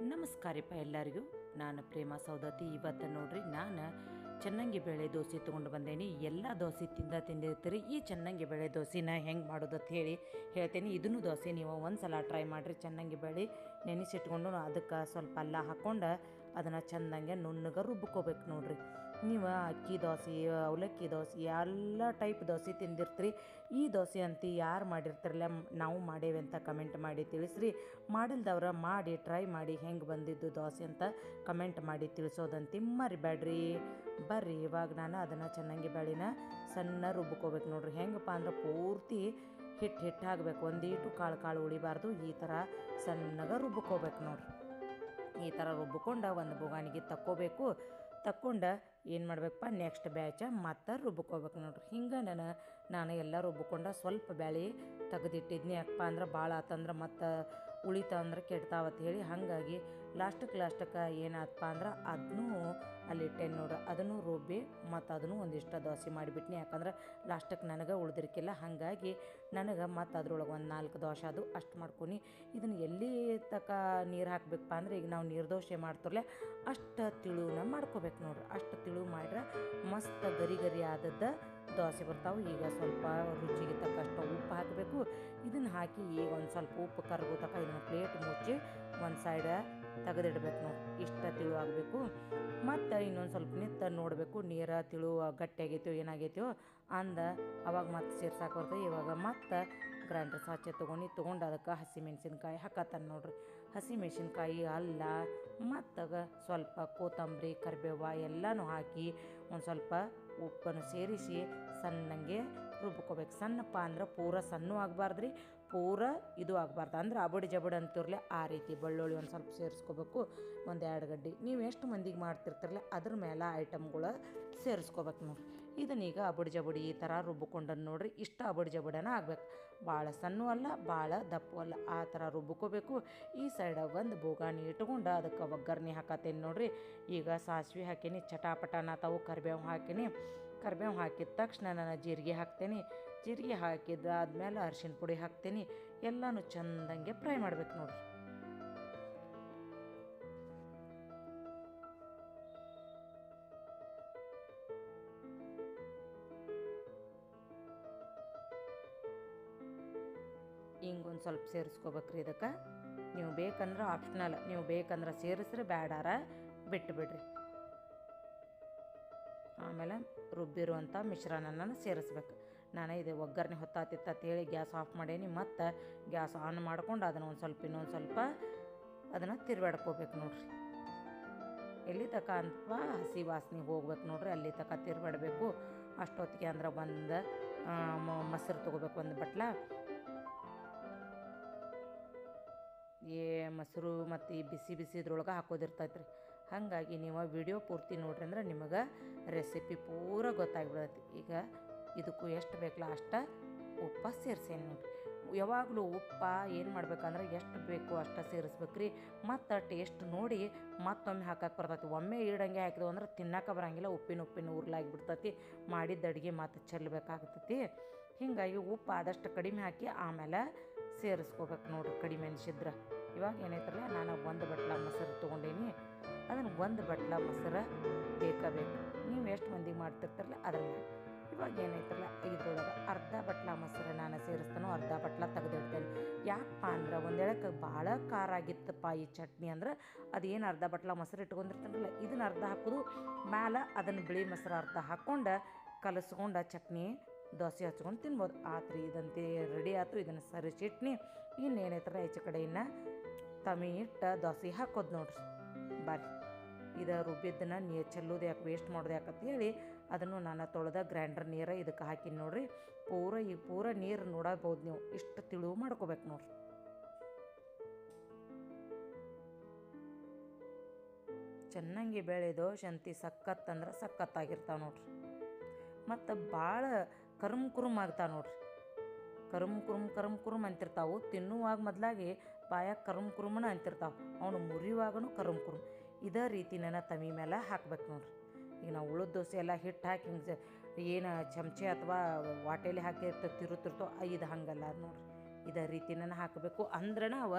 ನಮಸ್ಕಾರಪ್ಪ ಎಲ್ಲರಿಗೂ. ನಾನು ಪ್ರೇಮ ಸೌದತಿ ಇವತ್ತು ನೋಡ್ರಿ, ನಾನು ಚೆನ್ನಾಗಿ ಬೇಳೆ ದೋಸೆ ತೊಗೊಂಡು ಬಂದೇನಿ. ಎಲ್ಲ ದೋಸೆ ತಿಂದ ತಿಂದಿರ್ತೀರಿ. ಈ ಚೆನ್ನಾಗಿ ಬೇಳೆ ದೋಸೆನ ಹೆಂಗೆ ಮಾಡೋದು ಹೇಳಿ ಹೇಳ್ತೇನೆ. ಇದನ್ನು ದೋಸೆ ನೀವು ಒಂದು ಸಲ ಟ್ರೈ ಮಾಡಿರಿ. ಚೆನ್ನಾಗಿ ಬೇಳೆ ನೆನೆಸಿಟ್ಕೊಂಡು ಅದಕ್ಕೆ ಸ್ವಲ್ಪ ಅಲ್ಲ ಹಾಕ್ಕೊಂಡು ಅದನ್ನು ಚೆಂದಂಗೆ ನುಣ್ಣಗೆ ರುಬ್ಕೋಬೇಕು ನೋಡ್ರಿ. ನೀವು ಅಕ್ಕಿ ದೋಸೆ, ಅವಲಕ್ಕಿ ದೋಸೆ, ಎಲ್ಲ ಟೈಪ್ ದೋಸೆ ತಿಂದಿರ್ತೀರಿ. ಈ ದೋಸೆ ಅಂತ ಯಾರು ಮಾಡಿರ್ತಾರಲ್ಲ, ನಾವು ಮಾಡೇವೆ ಅಂತ ಕಮೆಂಟ್ ಮಾಡಿ ತಿಳಿಸ್ರಿ. ಮಾಡಿಲ್ದವ್ರ ಮಾಡಿ ಟ್ರೈ ಮಾಡಿ ಹೆಂಗೆ ಬಂದಿದ್ದು ದೋಸೆ ಅಂತ ಕಮೆಂಟ್ ಮಾಡಿ ತಿಳಿಸೋದಂತೆ. ಮರಿಬೇಡ್ರಿ ಬರ್ರಿ, ಇವಾಗ ನಾನು ಅದನ್ನು ಚೆನ್ನಾಗಿ ಬೆಳಿನ ಸಣ್ಣ ರುಬ್ಕೋಬೇಕು ನೋಡ್ರಿ. ಹೆಂಗಪ್ಪ ಅಂದ್ರೆ ಪೂರ್ತಿ ಹಿಟ್ಟು ಹಿಟ್ಟು ಹಾಕಬೇಕು ಒಂದೀಟು ಕಾಳು ಕಾಳು ಉಳಿಬಾರ್ದು. ಈ ಥರ ಸಣ್ಣಗೆ ರುಬ್ಕೋಬೇಕು ನೋಡ್ರಿ. ಈ ಥರ ರುಬ್ಬಿಕೊಂಡು ಒಂದು ಬೊಗಾಣಿಗೆ ತಕ್ಕೋಬೇಕು. ತಕ್ಕೊಂಡು ಏನು ಮಾಡ್ಬೇಕಪ್ಪ ನೆಕ್ಸ್ಟ್ ಬ್ಯಾಚ ಮತ್ತೆ ರುಬ್ಕೋಬೇಕು ನೋಡ್ರಿ. ಹಿಂಗೆ ನಾನು ನಾನು ಎಲ್ಲ ರುಬ್ಕೊಂಡು ಸ್ವಲ್ಪ ಬ್ಯಾಳಿ ತೆಗೆದಿಟ್ಟಿದ್ನಿ. ಯಾಕಪ್ಪ ಅಂದ್ರೆ ಭಾಳ ಆತಂದ್ರೆ ಮತ್ತು ಉಳಿತ ಅಂದ್ರೆ ಅಂತ ಹೇಳಿ. ಹಾಗಾಗಿ ಲಾಸ್ಟಕ್ಕೆ ಲಾಸ್ಟಕ್ಕೆ ಏನಾಯ್ತಪ್ಪ ಅಂದ್ರೆ ಅದನ್ನೂ ಅಲ್ಲಿ ಇಟ್ಟೇನು ನೋಡ್ರಿ ಅದನ್ನು ರುಬ್ಬಿ ಮತ್ತು ಅದನ್ನು ಒಂದಿಷ್ಟು ದೋಸೆ ಮಾಡಿಬಿಟ್ನಿ. ಯಾಕಂದ್ರೆ ಲಾಸ್ಟಕ್ಕೆ ನನಗೆ ಉಳ್ದಿರ್ಕಿಲ್ಲ. ಹಾಗಾಗಿ ನನಗೆ ಮತ್ತು ಅದ್ರೊಳಗೆ ಒಂದು ನಾಲ್ಕು ದೋಸೆ ಅದು ಅಷ್ಟು ಮಾಡ್ಕೊನಿ. ಇದನ್ನು ಎಲ್ಲಿ ತಕ ನೀರು ಹಾಕಬೇಕಪ್ಪ ಅಂದ್ರೆ ಈಗ ನಾವು ನೀರು ದೋಸೆ ಮಾಡ್ತಿರ್ಲೆ ಅಷ್ಟು ತಿಳುವನ್ನ ಮಾಡ್ಕೋಬೇಕು ನೋಡ್ರಿ. ಅಷ್ಟು ತಿಳುವು ಮಾಡ್ರೆ ಮಸ್ತ್ ಗರಿ ಗರಿ ಆದದ್ದು ದೋಸೆ ಬರ್ತಾವೆ, ಈಗ ಸ್ವಲ್ಪ ರುಚಿಗೆ ತಕ್ಕಷ್ಟು ಉಪ್ಪು ಹಾಕಬೇಕು. ಇದನ್ನು ಹಾಕಿ ಈಗ ಒಂದು ಸ್ವಲ್ಪ ಉಪ್ಪು ಕರಗೋ ತಕ್ಕ ಇದನ್ನು ಪ್ಲೇಟ್ ಮುಚ್ಚಿ ಒಂದು ಸೈಡ ತೆಗೆದಿಡ್ಬೇಕು ನಾವು ಇಷ್ಟ ತಿಳು ಆಗಬೇಕು ಮತ್ತು ಇನ್ನೊಂದು ಸ್ವಲ್ಪ ನಿತ್ತ ನೋಡಬೇಕು, ನೀರ ತಿಳು, ಗಟ್ಟಿಯಾಗೈತೋ ಏನಾಗೈತೋ ಅಂದ ಅವಾಗ ಮತ್ತೆ ಸೇರ್ಸಾಕ ಬರ್ತದೆ. ಇವಾಗ ಮತ್ತೆ ಗ್ರೈಂಡರ್ ಸಾಚೆ ತೊಗೊಂಡು ತೊಗೊಂಡು ಅದಕ್ಕೆ ಹಸಿ ಮೆಣಸಿನ್ಕಾಯಿ ಹಾಕತ್ತಾನ ನೋಡ್ರಿ. ಹಸಿ ಮೆಣಸಿನ್ಕಾಯಿ, ಅಲ್ಲ, ಮತ್ತಾಗ ಸ್ವಲ್ಪ ಕೊತ್ತಂಬರಿ, ಕರಿಬೇವ ಎಲ್ಲನೂ ಹಾಕಿ ಒಂದು ಸ್ವಲ್ಪ ಉಪ್ಪನ್ನು ಸೇರಿಸಿ ಸಣ್ಣಂಗೆ ರುಬ್ಕೋಬೇಕು. ಸಣ್ಣಪ್ಪ ಅಂದ್ರೆ ಪೂರ ಸಣ್ಣ ಆಗಬಾರ್ದು ರೀ ಪೂರ ಇದು ಆಗಬಾರ್ದು. ಅಂದ್ರೆ ಅಬಡಿ ಜಬಡಿ ಅಂತಿರಲಿ, ಆ ರೀತಿ ಬೆಳ್ಳುಳ್ಳಿ ಒಂದು ಸ್ವಲ್ಪ ಸೇರಿಸ್ಕೋಬೇಕು. ಒಂದು ಎರಡು ಗಡ್ಡಿ. ನೀವು ಎಷ್ಟು ಮಂದಿಗೆ ಮಾಡ್ತಿರ್ತೀರಲ್ಲ, ಅದ್ರ ಮೇಲೆ ಐಟಮ್ಗಳು ಸೇರಿಸ್ಕೋಬೇಕು ನೋಡ್ರಿ. ಇದನ್ನೀಗ ಅಬಡಿ ಜಬಡಿ ಈ ಥರ ರುಬ್ಬಿಕೊಂಡನ್ನು ನೋಡ್ರಿ ಇಷ್ಟ ಅಬಡಿ ಜಬಡನ ಆಗ್ಬೇಕು. ಭಾಳ ಸಣ್ಣ ಅಲ್ಲ, ಭಾಳ ದಪ್ಪು ಅಲ್ಲ. ಆ ಥರ ರುಬ್ಕೋಬೇಕು. ಈ ಸೈಡಾಗ ಒಂದು ಬೋಗಾಣಿ ಇಟ್ಕೊಂಡು ಅದಕ್ಕೆ ಒಗ್ಗರಣೆ ಹಾಕತ್ತೇನೆ ನೋಡ್ರಿ. ಈಗ ಸಾಸಿವೆ ಹಾಕೀನಿ, ಚಟಾಪಟನ ತಾವು ಕರಿಬೇವು ಹಾಕೀನಿ. ಕರಿಬೇವು ಹಾಕಿದ ತಕ್ಷಣ ನಾನು ಜೀರಿಗೆ ಹಾಕ್ತೇನೆ. ಜೀರಿಗೆ ಹಾಕಿದ್ದಾದ್ಮೇಲೆ ಅರಿಶಿನ ಪುಡಿ ಹಾಕ್ತೀನಿ. ಎಲ್ಲನೂ ಚೆಂದಂಗೆ ಫ್ರೈ ಮಾಡ್ಬೇಕು ನೋಡ್ರಿ. ಸ್ವಲ್ಪ ಸೇರಿಸ್ಕೋಬೇಕ್ರಿ ಇದಕ್ಕೆ. ನೀವು ಬೇಕಂದ್ರೆ ಆಪ್ಷನಲ್ ನೀವು ಬೇಕಂದ್ರೆ ಸೇರಿಸ್ರಿ ಬೇಡಾರ ಬಿಟ್ಟು ಬಿಡ್ರಿ ಆಮೇಲೆ ರುಬ್ಬಿರುವಂಥ ಮಿಶ್ರಣನ ಸೇರಿಸ್ಬೇಕು. ನಾನು ಇದು ಒಗ್ಗರಣೆ ಹೊತ್ತಾತಿತ್ತು ಅಂತೇಳಿ ಗ್ಯಾಸ್ ಆಫ್ ಮಾಡೇನಿ, ಮತ್ತು ಗ್ಯಾಸ್ ಆನ್ ಮಾಡ್ಕೊಂಡು ಅದನ್ನು ಒಂದು ಸ್ವಲ್ಪ ಇನ್ನೊಂದು ಸ್ವಲ್ಪ ಅದನ್ನು ತಿರ್ಬಾಡ್ಕೋಬೇಕು ನೋಡ್ರಿ. ಎಲ್ಲಿ ತಕ ಅಂತ ಹಸಿ ವಾಸನೆ ಹೋಗ್ಬೇಕು ನೋಡ್ರಿ, ಅಲ್ಲಿ ತಕ ತಿರ್ಬೇಡಬೇಕು ಅಷ್ಟೊತ್ತಿಗೆ ಅಂದ್ರೆ ಒಂದು ಮೊಸರು ತೊಗೋಬೇಕು ಒಂದು ಬಟ್ಲ. ಏ ಮೊಸರು ಮತ್ತು ಈ ಬಿಸಿ ಬಿಸಿ ಇದ್ರೊಳಗೆ ಹಾಕೋದಿರ್ತೈತೆ ರೀ ಹಾಗಾಗಿ ನೀವು ವಿಡಿಯೋ ಪೂರ್ತಿ ನೋಡ್ರಿ ಅಂದ್ರೆ ನಿಮಗೆ ರೆಸಿಪಿ ಪೂರ ಗೊತ್ತಾಗ್ಬಿಡತ್ತೆ. ಈಗ ಇದಕ್ಕೂ ಎಷ್ಟು ಬೇಕಲ್ಲ ಅಷ್ಟು ಉಪ್ಪ ಸೇರಿಸೇನಿ ನೋಡ್ರಿ ಯಾವಾಗಲೂ ಉಪ್ಪ ಏನು ಮಾಡ್ಬೇಕಂದ್ರೆ ಎಷ್ಟು ಬೇಕು ಅಷ್ಟು ಸೇರಿಸ್ಬೇಕ್ರಿ. ಮತ್ತು ಟೇಸ್ಟ್ ನೋಡಿ ಮತ್ತೊಮ್ಮೆ ಹಾಕಕ್ಕೆ ಬರ್ತೈತಿ. ಒಮ್ಮೆ ಈಡಂಗೆ ಹಾಕಿದ್ವು ಅಂದ್ರೆ ತಿನ್ನಕ್ಕೆ ಬರಂಗಿಲ್ಲ, ಉಪ್ಪಿನ ಉಪ್ಪಿನ ಉರ್ಲಾಗಿ ಬಿಡ್ತೈತಿ ಮಾಡಿದ್ದ ಅಡುಗೆ ಮತ್ತು ಚೆಲ್ಲಬೇಕಾಗ್ತೈತಿ ಹೀಗಾಗಿ ಉಪ್ಪು ಆದಷ್ಟು ಕಡಿಮೆ ಹಾಕಿ ಆಮೇಲೆ ಸೇರಿಸ್ಕೋಬೇಕು ನೋಡ್ರಿ ಕಡಿಮೆ ಅನಿಸಿದ್ರೆ ಇವಾಗ ಏನೈತಲ್ಲ, ನಾನು ಒಂದು ಬಟ್ಲ ಮೊಸರು ತೊಗೊಂಡೀನಿ. ಅದನ್ನು ಒಂದು ಬಟ್ಲ ಮೊಸರು ಬೇಕಾ ಬೇಕು ನೀವು ಎಷ್ಟು ಮಂದಿಗೆ ಮಾಡ್ತಿರ್ತಾರಲ್ಲ ಅದ್ರ ಇವಾಗ ಏನೈತಲ್ಲ, ಇದ್ರೊಳಗೆ ಅರ್ಧ ಬಟ್ಲ ಮೊಸರು ನಾನು ಸೇರಿಸ್ತಾನೋ ಅರ್ಧ ಬಟ್ಲ ತೆಗೆದಿಡ್ತೇನೆ. ಯಾಕಪ್ಪ ಅಂದ್ರೆ ಒಂದೇಳಕ್ಕೆ ಭಾಳ ಖಾರ ಆಗಿತ್ತಪ್ಪ ಈ ಚಟ್ನಿ ಅಂದ್ರೆ. ಅದೇನು ಅರ್ಧ ಬಟ್ಲ ಮೊಸರು ಇಟ್ಕೊಂಡಿರ್ತಾನಲ್ಲ, ಇದನ್ನ ಅರ್ಧ ಹಾಕೋದು. ಮ್ಯಾಲೆ ಅದನ್ನು ಬಿಳಿ ಮೊಸರು ಅರ್ಧ ಹಾಕ್ಕೊಂಡು ಕಲಸ್ಕೊಂಡು ಚಟ್ನಿ. ದೋಸೆ ಹಚ್ಕೊಂಡು ತಿನ್ಬೋದು. ಆತ್ರಿ ಇದಂತೆ ರೆಡಿ ಆಯ್ತು ಇದನ್ನು ಸರಿಸಿಟ್ನಿ ಇನ್ನೇನೈತ್ರ ಈಚೆ ಕಡೆ ಇನ್ನು ತಮಿ ಇಟ್ಟು ದೋಸೆ ಹಾಕೋದು ನೋಡ್ರಿ. ಬರ್ರಿ ಇದು ರುಬ್ಬಿದ್ದನ್ನ ನೀರು ಚೆಲ್ಲೋದು ಯಾಕೆ ವೇಸ್ಟ್ ಮಾಡೋದು ಯಾಕಂತ ಹೇಳಿ ಅದನ್ನು ನಾನು ತೊಳೆದ ಗ್ರೈಂಡರ್ ನೀರು ಇದಕ್ಕೆ ಹಾಕಿ ನೋಡ್ರಿ. ಪೂರ ಈ ಪೂರ ನೀರು ನೋಡಬಹುದು ನೀವು. ಇಷ್ಟು ತಿಳುವು ಮಾಡ್ಕೋಬೇಕು ನೋಡ್ರಿ. ಚೆನ್ನಾಗಿ ಬೆಳೆದು, ಶಂತಿ ಸಖತ್ ಅಂದ್ರೆ ಸಖತ್ತಾಗಿರ್ತಾವೆ ನೋಡ್ರಿ. ಮತ್ತು ಭಾಳ ಕರುಮ್ ಕುರುಮ್ ಆಗ್ತಾವೆ ನೋಡ್ರಿ. ಕರುಮ್ ಕುರುಮ್ ಕರುಮ್ ಕುರುಮ್ ಅಂತಿರ್ತಾವೆ. ತಿನ್ನುವಾಗ ಮೊದಲಾಗಿ ಬಾಯಾಗ ಕರುಮ್ ಕುರುಮನ ಅಂತಿರ್ತಾವೆ. ಅವನು ಮುರಿಯುವಾಗನು ಕರುಮ್ ಕುರುಮ್ ಇದೇ ರೀತಿ ನನ್ನ ತಮಿ ಮೇಲೆ ಹಾಕ್ಬೇಕು ನೋಡ್ರಿ. ಈಗ ನಾವು ಉಳಿದ ದೋಸೆ ಎಲ್ಲ ಹಿಟ್ಟು ಹಾಕಿ ಹಿಂಗೆ ಏನು ಚಮಚೆ ಅಥವಾ ವಾಟೇಲಿ ಹಾಕಿ ತಿರುತ್ತಿರ್ತೋ ಇದು ಹಂಗಲ್ಲ ನೋಡ್ರಿ. ಇದೇ ರೀತಿ ನಾನು ಹಾಕಬೇಕು. ಅಂದ್ರೆ ಅವ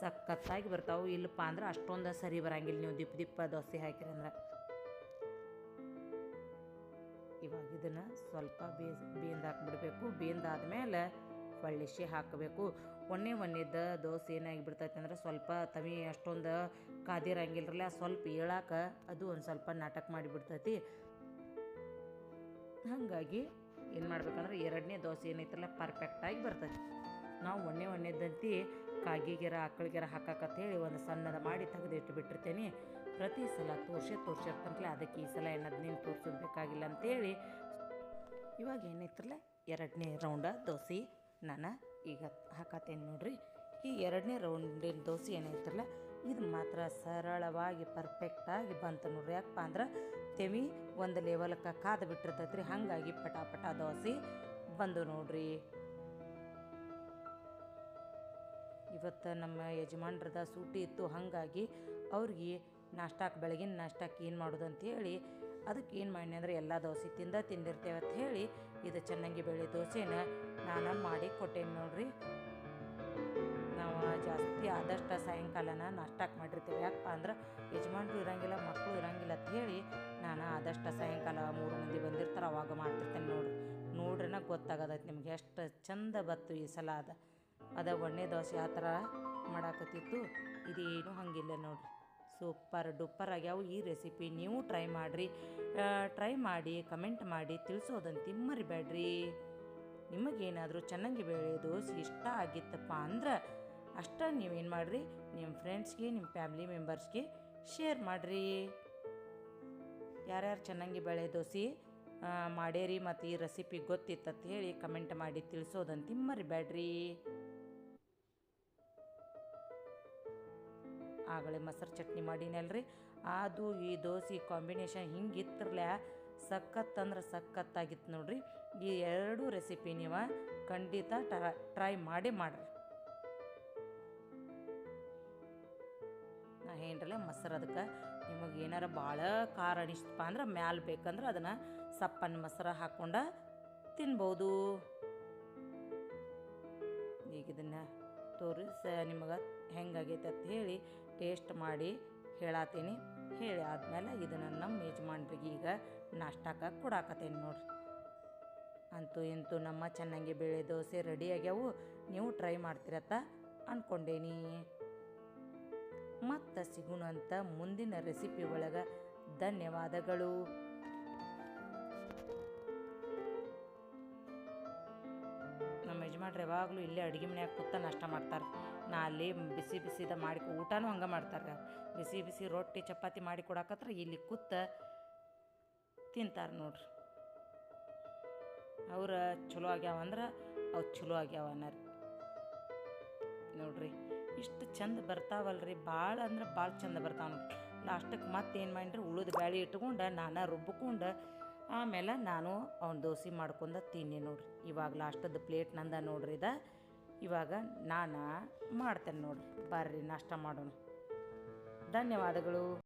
ಸಖತ್ತಾಗಿ ಬರ್ತಾವೆ. ಇಲ್ಲಪ್ಪ ಅಂದ್ರೆ ಅಷ್ಟೊಂದು ಸರಿ ಬರಂಗಿಲ್ಲ. ನೀವು ದಿಪ್ಪ ದಿಪ್ಪ ದೋಸೆ ಹಾಕಿರಿ ಅಂದ್ರೆ. ಇವಾಗ ಇದನ್ನು ಸ್ವಲ್ಪ ಬೇಸ್ ಬೇಂದು ಹಾಕ್ಬಿಡ್ಬೇಕು. ಬೇಂದಾದ್ಮೇಲೆ ಹೊಳ್ಳಿಸಿ ಹಾಕಬೇಕು. ಒನ್ನೆ ಒಣ್ಣೆದ ದೋಸೆ ಏನಾಗಿ ಬಿಡ್ತೈತೆ ಅಂದ್ರೆ ಸ್ವಲ್ಪ ತವಿ ಅಷ್ಟೊಂದು ಕಾದಿರಂಗಿಲ್ಲರಲ್ಲ ಸ್ವಲ್ಪ ಏಳಾಕ ಅದು ಒಂದು ಸ್ವಲ್ಪ ನಾಟಕ ಮಾಡಿಬಿಡ್ತೈತಿ. ಹಾಗಾಗಿ ಏನು ಮಾಡ್ಬೇಕಂದ್ರೆ ಎರಡನೇ ದೋಸೆ ಏನೈತಲ್ಲ ಪರ್ಫೆಕ್ಟಾಗಿ ಬರ್ತೈತಿ. ನಾವು ಒಣ್ಣೆ ಒಣ್ಣೆದಂತಿ ಕಾಗಿಗೆರ, ಆಕಳಿಗೆರ ಹಾಕಕ್ಕಂತ ಹೇಳಿ ಒಂದು ಸಣ್ಣದ ಮಾಡಿ ತೆಗೆದಿಟ್ಟು ಬಿಟ್ಟಿರ್ತೇನೆ ಪ್ರತಿ ಸಲ ತೋರ್ಸೆ ತೋರ್ಸಿರ್ತಂತಲೇ ಅದಕ್ಕೆ ಈ ಸಲ ಏನು ಅದನ್ನೇನು ತೋರ್ಸೋದು ಬೇಕಾಗಿಲ್ಲ ಅಂತೇಳಿ. ಇವಾಗ ಏನೈತ್ರಲ್ಲ ಎರಡನೇ ರೌಂಡ ದೋಸೆ. ನಾನು ಈಗ ಹಾಕತ್ತೇನೆ ನೋಡ್ರಿ. ಈ ಎರಡನೇ ರೌಂಡಿನ ದೋಸೆ ಏನೈತ್ರಲ್ಲ ಇದು ಮಾತ್ರ ಸರಳವಾಗಿ ಪರ್ಫೆಕ್ಟಾಗಿ ಬಂತು ನೋಡ್ರಿ. ಯಾಕಪ್ಪ ಅಂದ್ರೆ ತೆವಿ ಒಂದು ಲೆವೆಲ್ಗೆ ಕಾದು ಬಿಟ್ಟಿರ್ತೈತ್ರಿ, ಹಾಗಾಗಿ ಪಟಾಪಟ ಪಟ ದೋಸೆ ಬಂದು ನೋಡ್ರಿ. ಇವತ್ತು ನಮ್ಮ ಯಜಮಾನ್ರದ ಸೂಟಿ ಇತ್ತು, ಹಾಗಾಗಿ ಅವ್ರಿಗೆ ನಾಷ್ಟಾಕ್ಕೆ ಬೆಳಗಿನ ನಾಷ್ಟಾಕ್ಕೆ ಏನು ಮಾಡೋದು ಅಂತೇಳಿ ಅದಕ್ಕೆ ಏನು ಮಾಡಿ ಅಂದರೆ ಎಲ್ಲ ದೋಸೆ ತಿಂದ ತಿಂದಿರ್ತೇವೆ ಅಂತ ಹೇಳಿ, ಇದು ಚೆನ್ನಾಗಿ ಬೆಳೆ ದೋಸೆನ ನಾನು ಮಾಡಿ ಕೊಟ್ಟೇನೆ ನೋಡ್ರಿ. ನಾವು ಜಾಸ್ತಿ ಆದಷ್ಟು ಸಾಯಂಕಾಲನ ನಾಷ್ಟಾಕ್ ಮಾಡಿರ್ತೀವಿ. ಯಾಕಪ್ಪ ಅಂದ್ರೆ ಯಜಮಾನ್ರು ಇರಂಗಿಲ್ಲ ಮಕ್ಕಳು ಇರಂಗಿಲ್ಲ ಅಂತ ಹೇಳಿ ನಾನು ಆದಷ್ಟು ಸಾಯಂಕಾಲ ಮೂರು ಮಂದಿ ಬಂದಿರ್ತಾರೆ, ಅವಾಗ ಮಾಡ್ತಿರ್ತೇನೆ ನೋಡ್ರಿ. ನೋಡ್ರಿನ ಗೊತ್ತಾಗದೈತೆ ನಿಮ್ಗೆ ಎಷ್ಟು ಚಂದ ಬತ್ತು ಈ ಸಲ ಅದ ಅದ ಒಣ್ಣೆ ದೋಸೆ ಆ ಥರ ಮಾಡಾಕತ್ತಿತ್ತು, ಇದೇನು ಹಂಗಿಲ್ಲ ನೋಡ್ರಿ. ಸೂಪರ್ ಡೂಪರ್ ಆಗ್ಯಾವು. ಈ ರೆಸಿಪಿ ನೀವು ಟ್ರೈ ಮಾಡಿರಿ. ಟ್ರೈ ಮಾಡಿ ಕಮೆಂಟ್ ಮಾಡಿ ತಿಳಿಸೋದಂತ ಮರಿಬೇಡ್ರಿ ನಿಮಗೇನಾದರೂ ಚೆನ್ನಾಗಿ ಬೇಳೆ ದೋಸೆ ಇಷ್ಟ ಆಗಿತ್ತಪ್ಪ ಅಂದ್ರೆ ಅಷ್ಟ ನೀವೇನು ಮಾಡಿರಿ ನಿಮ್ಮ ಫ್ರೆಂಡ್ಸ್ಗೆ ನಿಮ್ಮ ಫ್ಯಾಮ್ಲಿ ಮೆಂಬರ್ಸ್ಗೆ ಶೇರ್ ಮಾಡಿರಿ. ಯಾರ್ಯಾರು ಚೆನ್ನಾಗಿ ಬೇಳೆ ದೋಸೆ ಮಾಡೇರಿ ಮತ್ತು ಈ ರೆಸಿಪಿ ಗೊತ್ತಿತ್ತಂತ ಹೇಳಿ ಕಮೆಂಟ್ ಮಾಡಿ ತಿಳಿಸೋದಂತ ಮರಿಬೇಡ್ರಿ ಆಗಲೇ ಮೊಸರು ಚಟ್ನಿ ಮಾಡೀನಲ್ರಿ. ಅದು ಈ ದೋಸೆ ಕಾಂಬಿನೇಷನ್ ಹಿಂಗಿತ್ತಿರ್ಲ ಸಖತ್ ಅಂದ್ರೆ ಸಖತ್ತಾಗಿತ್ತು ನೋಡ್ರಿ. ಈ ಎರಡು ರೆಸಿಪಿ ನೀವು ಖಂಡಿತ ಟ್ರೈ ಮಾಡಿ ಮಾಡ್ರಿ. ನಾ ಏನ್ರಲ್ಲ ಮೊಸರು ಅದಕ್ಕೆ ನಿಮಗೆ ಏನಾರ ಭಾಳ ಖಾರ ಅನಿಸ್ತಪ್ಪ ಅಂದ್ರೆ ಮ್ಯಾಲ ಬೇಕಂದ್ರೆ ಅದನ್ನು ಸಪ್ಪನ ಮೊಸರು ಹಾಕೊಂಡ ತಿನ್ಬೋದು. ಈಗ ಇದನ್ನು ತೋರಿಸ, ನಿಮಗೆ ಹೆಂಗಾಗೈತೆ ಅಂತ ಹೇಳಿ ಟೇಸ್ಟ್ ಮಾಡಿ ಹೇಳತ್ತೀನಿ ಹೇಳಿ ಆದಮೇಲೆ ಇದನ್ನು ನಮ್ಮ ಯಜಮಾನ್ರಿಗೆ ಈಗ ನಾಷ್ಟಕ್ಕೆ ಕೊಡಾಕತ್ತೀನಿ ನೋಡ್ರಿ. ಅಂತೂ ಇಂತೂ ನಮ್ಮ ಚೆನ್ನಾಗಿ ಬೇಳೆ ದೋಸೆ ರೆಡಿ ಆಗ್ಯಾವು. ನೀವು ಟ್ರೈ ಮಾಡ್ತಿರತ್ತ ಅಂದ್ಕೊಂಡೇನಿ ಮತ್ತೆ ಸಿಗುಣಂತ ಮುಂದಿನ ರೆಸಿಪಿ ಒಳಗೆ ಧನ್ಯವಾದಗಳು. ಯಜಮಾನ್ರು ಯಾವಾಗಲೂ ಇಲ್ಲೇ ಅಡುಗೆ ಮನ್ಯಾಗ ಕೂತ ನಷ್ಟ ಮಾಡ್ತಾರೆ. ನಾ ಅಲ್ಲಿ ಬಿಸಿ ಬಿಸಿದ ಮಾಡಿ ಊಟನೂ ಹಂಗೆ ಮಾಡ್ತಾರೆ. ಬಿಸಿ ಬಿಸಿ ರೊಟ್ಟಿ, ಚಪಾತಿ ಮಾಡಿ ಕೊಡಕತ್ರ ಇಲ್ಲಿ ಕೂತ ತಿಂತಾರೆ ನೋಡ್ರಿ. ಅವ್ರ ಚಲೋ ಆಗ್ಯಾವ ಅಂದ್ರೆ ಅವು ಚಲೋ ಆಗ್ಯಾವ ಅನ್ನರಿ. ನೋಡ್ರಿ, ಇಷ್ಟು ಚಂದ ಬರ್ತಾವಲ್ರಿ ಭಾಳ ಅಂದ್ರೆ ಭಾಳ ಚಂದ ಬರ್ತಾವ ನೋಡ್ರಿ. ಮತ್ತೆ ಏನು ಮಾಡಿರಿ ಉಳಿದ ಬ್ಯಾಳಿ ಇಟ್ಕೊಂಡು, ನಾನು ರುಬ್ಕೊಂಡು ಆಮೇಲೆ ನಾನು ಅವ್ನ ದೋಸೆ ಮಾಡ್ಕೊಂಡ ತಿನ್ನಿ ನೋಡ್ರಿ. ಇವಾಗ ಲಾಸ್ಟದ ಪ್ಲೇಟ್ ನಂದ ನೋಡ್ರಿ ಇದ. ಇವಾಗ ನಾನು ಮಾಡ್ತೇನೆ ನೋಡ್ರಿ. ಬರ್ರಿ, ನಾಷ್ಟ ಮಾಡೋಣ. ಧನ್ಯವಾದಗಳು.